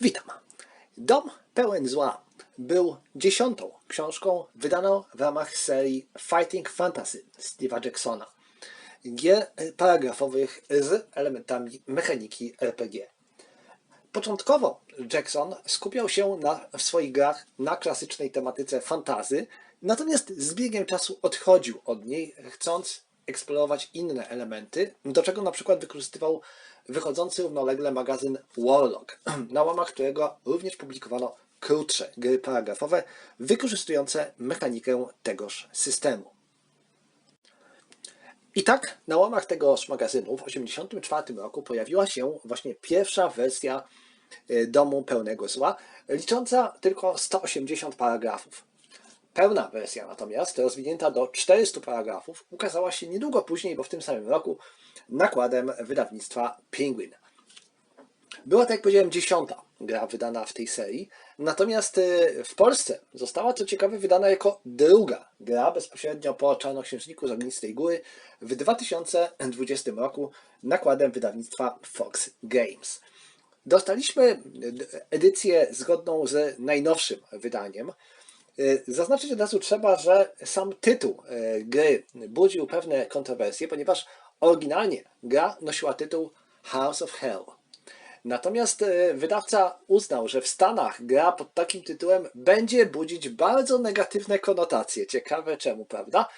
Witam. Dom pełen zła był dziesiątą książką wydaną w ramach serii Fighting Fantasy Steve'a Jacksona. Gier paragrafowych z elementami mechaniki RPG. Początkowo Jackson skupiał się na, w swoich grach na klasycznej tematyce fantazy, natomiast z biegiem czasu odchodził od niej, chcąc eksplorować inne elementy, do czego na przykład wykorzystywał wychodzący równolegle magazyn Warlock, na łamach którego również publikowano krótsze gry paragrafowe wykorzystujące mechanikę tegoż systemu. I tak na łamach tegoż magazynu w 1984 roku pojawiła się właśnie pierwsza wersja y, Domu Pełnego Zła, licząca tylko 180 paragrafów. Pełna wersja natomiast, rozwinięta do 400 paragrafów, ukazała się niedługo później, bo w tym samym roku, nakładem wydawnictwa Penguin. Była, tak jak powiedziałem, dziesiąta gra wydana w tej serii, natomiast y, w Polsce została, co ciekawe, wydana jako druga gra bezpośrednio po Czarnoksiężniku z Ognistej Góry w 2020 roku nakładem wydawnictwa Fox Games. Dostaliśmy edycję zgodną z najnowszym wydaniem. Y, Zaznaczyć od razu trzeba, że sam tytuł y, gry budził pewne kontrowersje, ponieważ oryginalnie gra nosiła tytuł House of Hell. Natomiast y, wydawca uznał, że w Stanach gra pod takim tytułem będzie budzić bardzo negatywne konotacje. Ciekawe czemu, prawda?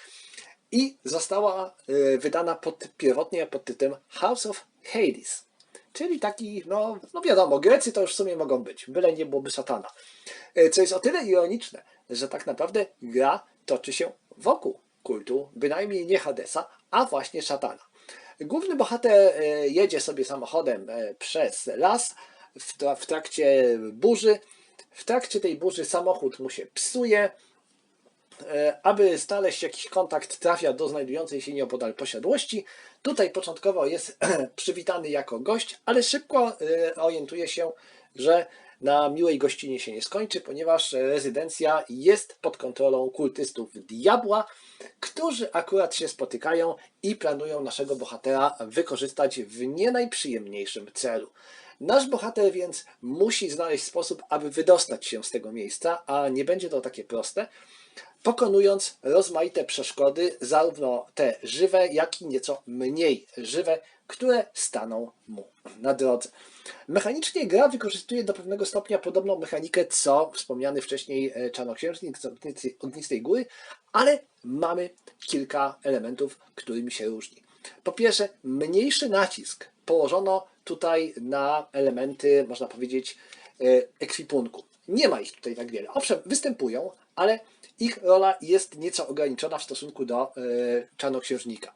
I została wydana pod, pierwotnie pod tytułem House of Hades. Czyli taki, no, no wiadomo, Grecy to już w sumie mogą być, byle nie byłoby szatana. Co jest o tyle ironiczne, że tak naprawdę gra toczy się wokół kultu, bynajmniej nie Hadesa, a właśnie szatana. Główny bohater e, jedzie sobie samochodem e, przez las w trakcie burzy. W trakcie tej burzy samochód mu się psuje. E, Aby znaleźć jakiś kontakt, trafia do znajdującej się nieopodal posiadłości. Tutaj początkowo jest przywitany jako gość, ale szybko e, orientuje się, że na miłej gościnie się nie skończy, ponieważ rezydencja jest pod kontrolą kultystów diabła, którzy akurat się spotykają i planują naszego bohatera wykorzystać w nie najprzyjemniejszym celu. Nasz bohater więc musi znaleźć sposób, aby wydostać się z tego miejsca, a nie będzie to takie proste, pokonując rozmaite przeszkody, zarówno te żywe, jak i nieco mniej żywe, które staną mu na drodze. Mechanicznie gra wykorzystuje do pewnego stopnia podobną mechanikę, co wspomniany wcześniej e, Czarnoksiężnik z Ognistej- Góry, ale mamy kilka elementów, którymi się różni. Po pierwsze, mniejszy nacisk położono tutaj na elementy, można powiedzieć, e, ekwipunku. Nie ma ich tutaj tak wiele. Owszem, występują, ale ich rola jest nieco ograniczona w stosunku do e, Czarnoksiężnika.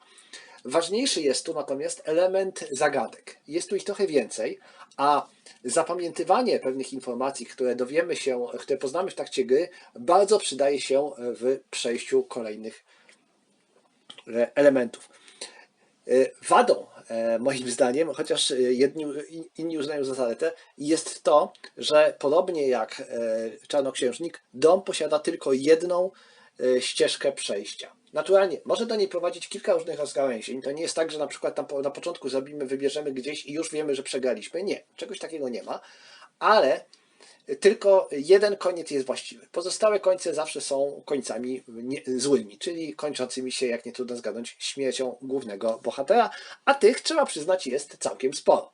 Ważniejszy jest tu natomiast element zagadek. Jest tu ich trochę więcej, a zapamiętywanie pewnych informacji, które dowiemy się, które poznamy w trakcie gry, bardzo przydaje się w przejściu kolejnych e, elementów. E, Wadą, moim zdaniem, chociaż e, jedni, inni uznają za zaletę, jest to, że podobnie jak e, Czarnoksiężnik, dom posiada tylko jedną e, ścieżkę przejścia. Naturalnie, może do niej prowadzić kilka różnych rozgałęzień. To nie jest tak, że na przykład po- na początku zrobimy, wybierzemy gdzieś i już wiemy, że przegraliśmy. Nie, czegoś takiego nie ma, ale tylko jeden koniec jest właściwy. Pozostałe końce zawsze są końcami nie, złymi, czyli kończącymi się, jak nie trudno zgadnąć, śmiercią głównego bohatera, a tych, trzeba przyznać, jest całkiem sporo.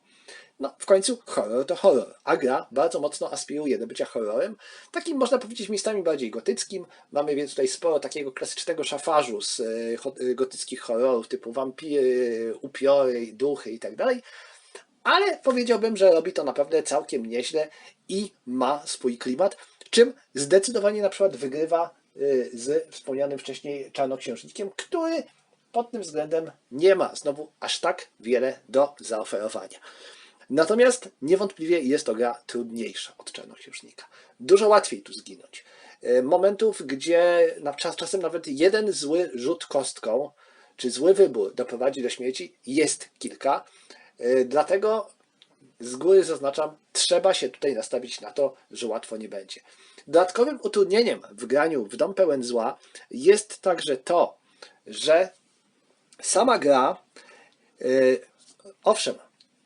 No, w końcu horror to horror, a gra bardzo mocno aspiruje do bycia horrorem, takim można powiedzieć miejscami bardziej gotyckim. Mamy więc tutaj sporo takiego klasycznego szafarzu z e, e, gotyckich horrorów typu wampiry, upiory, duchy i tak. Ale powiedziałbym, że robi to naprawdę całkiem nieźle i ma swój klimat, czym zdecydowanie na przykład wygrywa y, z wspomnianym wcześniej Czarnoksiężnikiem, który pod tym względem nie ma znowu aż tak wiele do zaoferowania. Natomiast niewątpliwie jest to gra trudniejsza od Czarnoksiężnika. Dużo łatwiej tu zginąć. Y, Momentów, gdzie czasem nawet jeden zły rzut kostką, czy zły wybór doprowadzi do śmierci, jest kilka. Y, Dlatego z góry zaznaczam, trzeba się tutaj nastawić na to, że łatwo nie będzie. Dodatkowym utrudnieniem w graniu w Dom Pełen Zła jest także to, że sama gra, yy, owszem,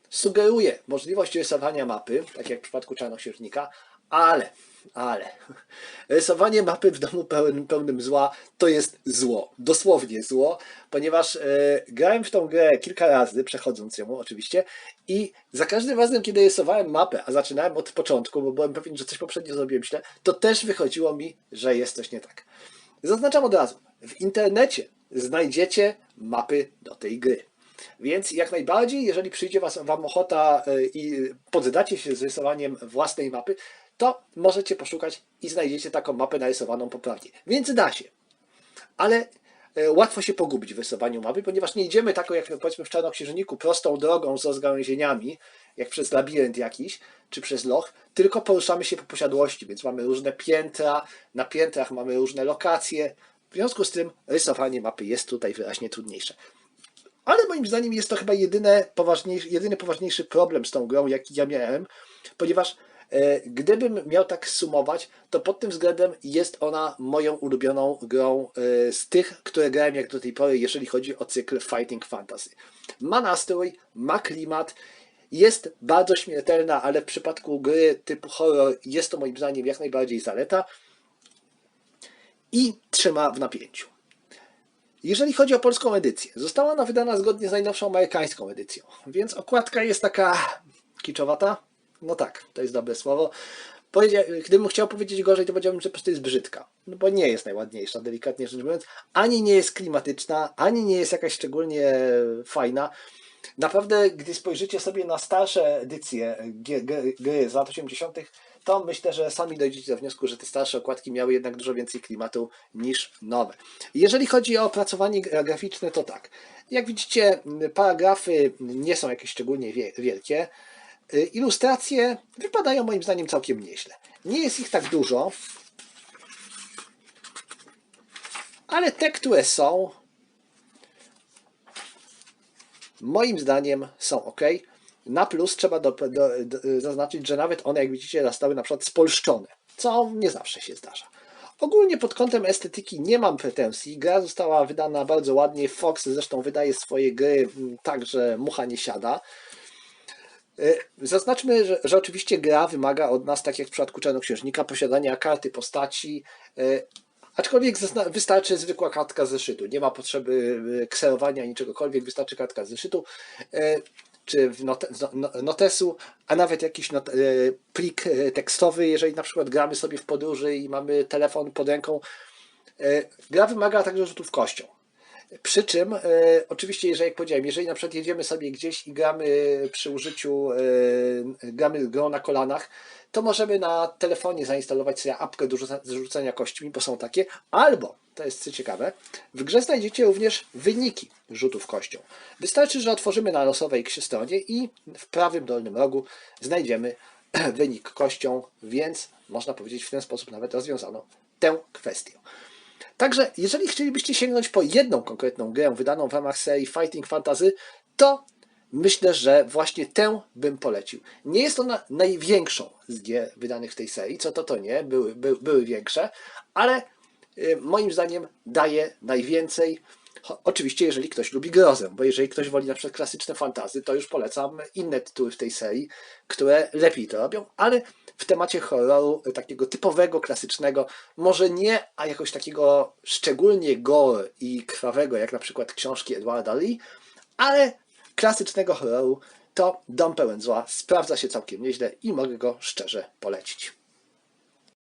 sugeruje możliwość rysowania mapy, tak jak w przypadku czarnoksiężnika, ale, ale, rysowanie mapy w domu pełnym, pełnym zła to jest zło, dosłownie zło, ponieważ e, grałem w tą grę kilka razy, przechodząc ją oczywiście, i za każdym razem, kiedy rysowałem mapę, a zaczynałem od początku, bo byłem pewien, że coś poprzednio zrobiłem źle, to też wychodziło mi, że jest coś nie tak. Zaznaczam od razu, w internecie znajdziecie mapy do tej gry. Więc jak najbardziej, jeżeli przyjdzie was, Wam ochota e, i poddacie się z rysowaniem własnej mapy, to możecie poszukać i znajdziecie taką mapę narysowaną poprawnie. Więc da się. Ale e, łatwo się pogubić w rysowaniu mapy, ponieważ nie idziemy taką jak powiedzmy w Czarnoksiężniku prostą drogą z rozgałęzieniami, jak przez labirynt jakiś, czy przez loch, tylko poruszamy się po posiadłości, więc mamy różne piętra, na piętrach mamy różne lokacje. W związku z tym rysowanie mapy jest tutaj wyraźnie trudniejsze. Ale moim zdaniem jest to chyba jedyne poważniejszy, jedyny poważniejszy problem z tą grą, jaki ja miałem, ponieważ gdybym miał tak sumować, to pod tym względem jest ona moją ulubioną grą e, z tych, które grałem jak do tej pory, jeżeli chodzi o cykl Fighting Fantasy. Ma nastrój, ma klimat, jest bardzo śmiertelna, ale w przypadku gry typu horror jest to moim zdaniem jak najbardziej zaleta i trzyma w napięciu. Jeżeli chodzi o polską edycję, została ona wydana zgodnie z najnowszą amerykańską edycją, więc okładka jest taka kiczowata. No tak, to jest dobre słowo. Gdybym chciał powiedzieć gorzej, to powiedziałbym, że po prostu jest brzydka. No bo nie jest najładniejsza, delikatnie rzecz biorąc. Ani nie jest klimatyczna, ani nie jest jakaś szczególnie fajna. Naprawdę, gdy spojrzycie sobie na starsze edycje gry z lat 80., to myślę, że sami dojdziecie do wniosku, że te starsze okładki miały jednak dużo więcej klimatu niż nowe. Jeżeli chodzi o opracowanie graficzne, to tak. Jak widzicie, paragrafy nie są jakieś szczególnie wielkie. Ilustracje wypadają moim zdaniem całkiem nieźle. Nie jest ich tak dużo, ale te, które są, moim zdaniem są ok. Na plus trzeba do, do, do, zaznaczyć, że nawet one, jak widzicie, zostały na przykład spolszczone, co nie zawsze się zdarza. Ogólnie pod kątem estetyki nie mam pretensji. Gra została wydana bardzo ładnie. Fox zresztą wydaje swoje gry mm, tak, że mucha nie siada. E, zaznaczmy, że, że oczywiście gra wymaga od nas, tak jak w przypadku Czarnoksiężnika, posiadania karty postaci, e, aczkolwiek wystarczy zwykła kartka zeszytu. Nie ma potrzeby e, kserowania niczegokolwiek, wystarczy kartka zeszytu czy w notesu, a nawet jakiś not, plik tekstowy, jeżeli na przykład gramy sobie w podróży i mamy telefon pod ręką. Gra wymaga także rzutów kością. Przy czym, e, oczywiście, jeżeli, jak powiedziałem, jeżeli na przykład jedziemy sobie gdzieś i gramy przy użyciu, e, gramy grą na kolanach, to możemy na telefonie zainstalować sobie apkę do rzucania kośćmi, bo są takie, albo, to jest co ciekawe, w grze znajdziecie również wyniki rzutów kością. Wystarczy, że otworzymy na losowej stronie i w prawym dolnym rogu znajdziemy wynik kością, więc można powiedzieć w ten sposób nawet rozwiązano tę kwestię. Także, jeżeli chcielibyście sięgnąć po jedną konkretną grę wydaną w ramach serii Fighting Fantasy, to myślę, że właśnie tę bym polecił. Nie jest ona największą z gier wydanych w tej serii, co to to nie, były, by, były większe, ale y, moim zdaniem daje najwięcej. Oczywiście, jeżeli ktoś lubi grozę, bo jeżeli ktoś woli na przykład klasyczne fantazy, to już polecam inne tytuły w tej serii, które lepiej to robią, ale w temacie horroru takiego typowego, klasycznego, może nie, a jakoś takiego szczególnie gore i krwawego, jak na przykład książki Edwarda Lee, ale klasycznego horroru, to Dom pełen zła sprawdza się całkiem nieźle i mogę go szczerze polecić.